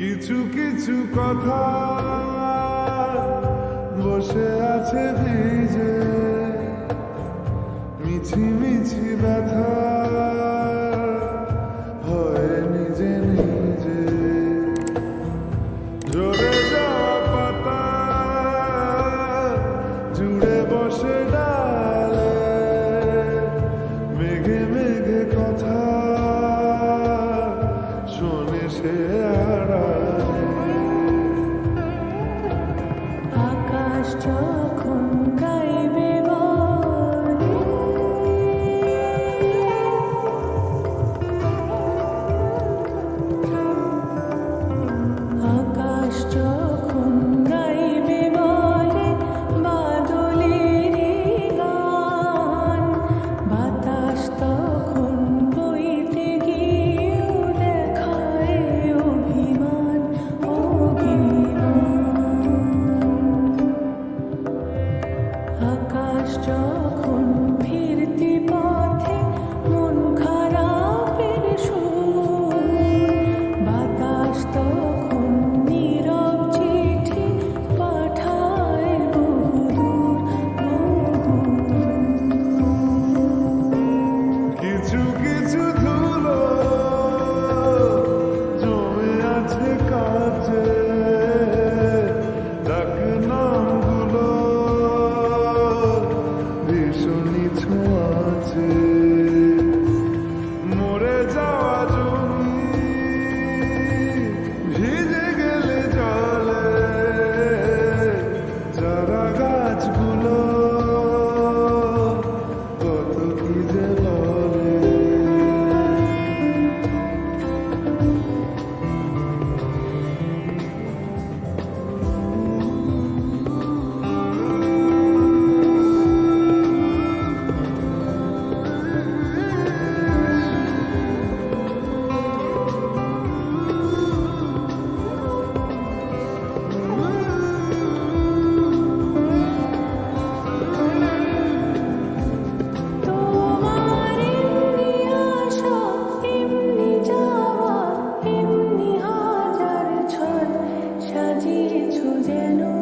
কিছু কিছু কথা বসে আছে ভিজে। মিছি মিছি ব্যথা হয় নিজে নিজে। জোরে যাওয়া পাতা বসে কথা শোনে সে যখন Lord.